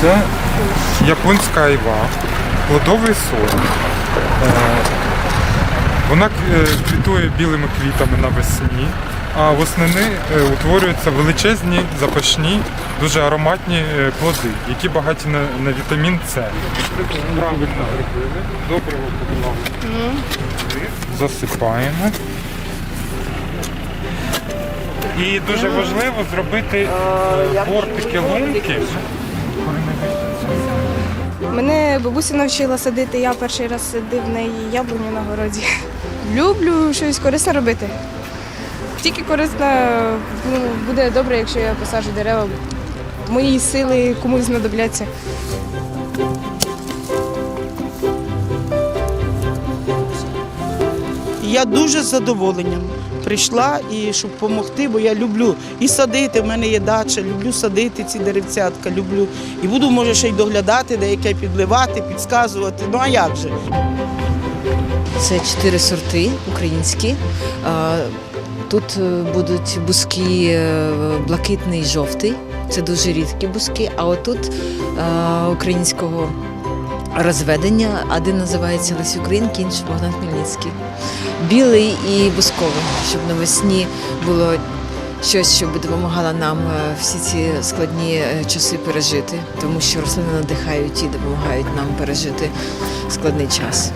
Це японська айва, плодовий сорт. Е, Вона е, квітує білими квітами навесні, а восени е, утворюються величезні, запашні, дуже ароматні е, плоди, які багаті на, на вітамін С. Правильно. Доброго поклали. Засипаємо. І дуже важливо зробити е, бортики лунки. Мене бабуся навчила садити, я перший раз садив в неї яблуню на городі. Люблю щось корисне робити. Тільки корисно ну, буде добре, якщо я посаджу дерева. Мої сили комусь знадобляться. Я дуже з задоволенням прийшла і щоб допомогти, бо я люблю і садити. В мене є дача, люблю садити ці деревцятка, люблю. І буду, може, ще й доглядати, деяке підливати, підсказувати. Ну а як же? Це чотири сорти українські. Тут е, будуть бузки е, блакитний і жовтий. Це дуже рідкі бузки. А отут е, українського розведення. Один називається Лесь Українки, інший Богдан Хмельницький. Білий і бузковий, щоб навесні було щось, що би допомагало нам всі ці складні часи пережити, тому що рослини надихають і допомагають нам пережити складний час.